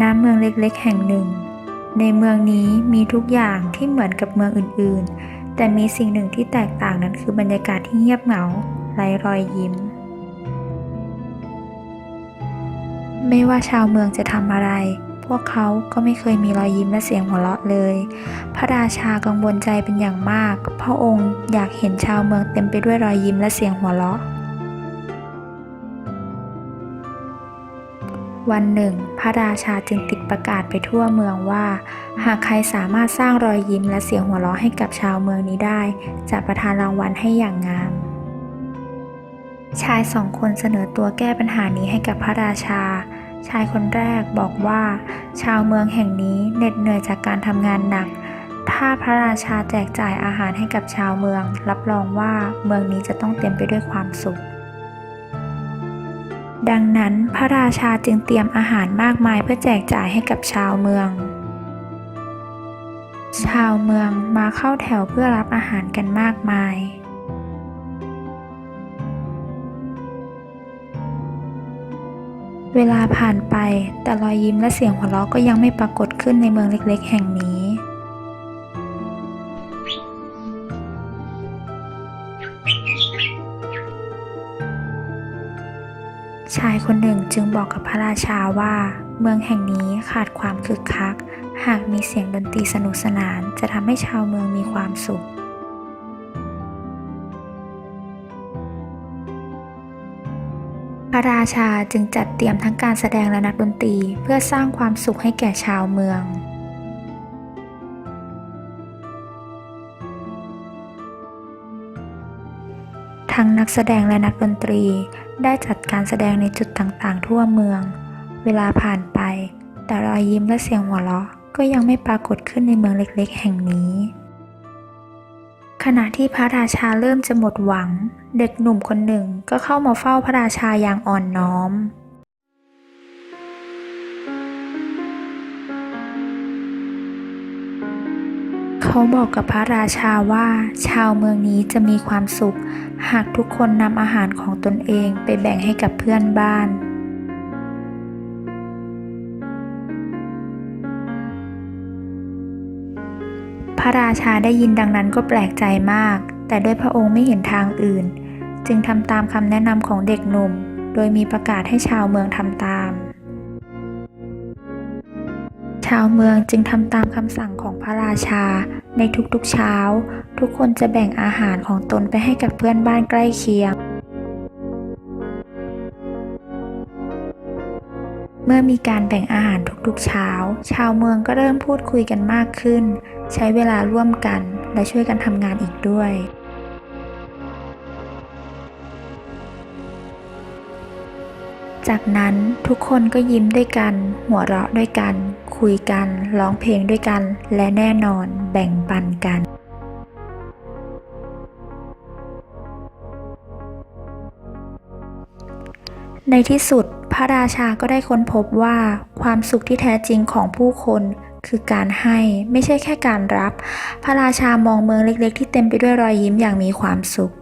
ณเมืองเล็กๆ แห่งหนึ่ง ในเมืองนี้มีทุกอย่างที่เหมือนกับเมืองอื่นๆ แต่มีสิ่งหนึ่งที่แตกต่างนั้นคือบรรยากาศที่เงียบเหงาไร้รอยยิ้ม ไม่ว่าชาวเมืองจะทำอะไร พวกเขาก็ไม่เคยมีรอยยิ้มและเสียงหัวเราะเลย พระราชากังวลใจเป็นอย่างมาก พระองค์อยากเห็นชาวเมืองเต็มไปด้วยรอยยิ้มและเสียงหัวเราะ วันหนึ่ง พระราชาจึงติดประกาศไปทั่วเมืองว่า หากใครสามารถสร้างรอยยิ้มและเสียงหัวเราะให้กับชาวเมืองนี้ได้ จะประทานรางวัลให้อย่างงาม ชายสองคนเสนอตัวแก้ปัญหานี้ให้กับพระราชา ชายคนแรกบอกว่า ชาวเมืองแห่งนี้เหน็ดเหนื่อยจากการทำงานหนัก ถ้าพระราชาแจกจ่ายอาหารให้กับชาวเมือง รับรองว่าเมืองนี้จะต้องเต็มไปด้วยความสุข ดังนั้นพระราชาจึงเตรียมอาหารมากมายเพื่อแจกจ่ายให้กับชาวเมือง ชาวเมืองมาเข้าแถวเพื่อรับอาหารกันมากมายเวลาผ่านไปแต่รอยยิ้มและเสียงหัวเราะก็ยังไม่ปรากฏขึ้นในเมืองเล็กๆ แห่งนี้ ชายคนหนึ่งจึงบอกกับพระราชาว่า เมืองแห่งนี้ขาดความคึกคัก หากมีเสียงดนตรีสนุกสนานจะทำให้ชาวเมืองมีความสุข พระราชาจึงจัดเตรียมทั้งการแสดงและนักดนตรีเพื่อสร้างความสุขให้แก่ชาวเมืองทั้งนักแสดงและนักดนตรี ได้จัดการแสดงในจุดต่างๆ ทั่วเมือง เวลาผ่านไป แต่รอยยิ้มและเสียงหัวเราะก็ยังไม่ปรากฏขึ้นในเมืองเล็กๆ แห่งนี้ ขณะที่พระราชาเริ่มจะหมดหวัง เด็กหนุ่มคนหนึ่งก็เข้ามาเฝ้าพระราชาอย่างอ่อนน้อมเขาบอกกับพระราชาว่าชาวเมืองนี้จะมีความสุข หากทุกคนนำอาหารของตนเองไปแบ่งให้กับเพื่อนบ้านพระราชาได้ยินดังนั้นก็แปลกใจมาก แต่ด้วยพระองค์ไม่เห็นทางอื่น จึงทำตามคำแนะนำของเด็กหนุ่ม โดยมีประกาศให้ชาวเมืองทำตาม ชาวเมืองจึงทำตามคำสั่งของพระราชา ในทุกๆเช้า ทุกคนจะแบ่งอาหารของตนไปให้กับเพื่อนบ้านใกล้เคียง เมื่อมีการแบ่งอาหารทุกๆเช้า ชาวเมืองก็เริ่มพูดคุยกันมากขึ้น ใช้เวลาร่วมกันและช่วยกันทำงานอีกด้วยจากนั้นทุกคนก็ยิ้มด้วยกัน หัวเราะด้วยกัน คุยกัน ร้องเพลงด้วยกัน และแน่นอนแบ่งปันกันในที่สุดพระราชาก็ได้ค้นพบว่าความสุขที่แท้จริงของผู้คนคือการให้ไม่ใช่แค่การรับ พระราชามองเมืองเล็กๆ ที่เต็มไปด้วยรอยยิ้มอย่างมีความสุข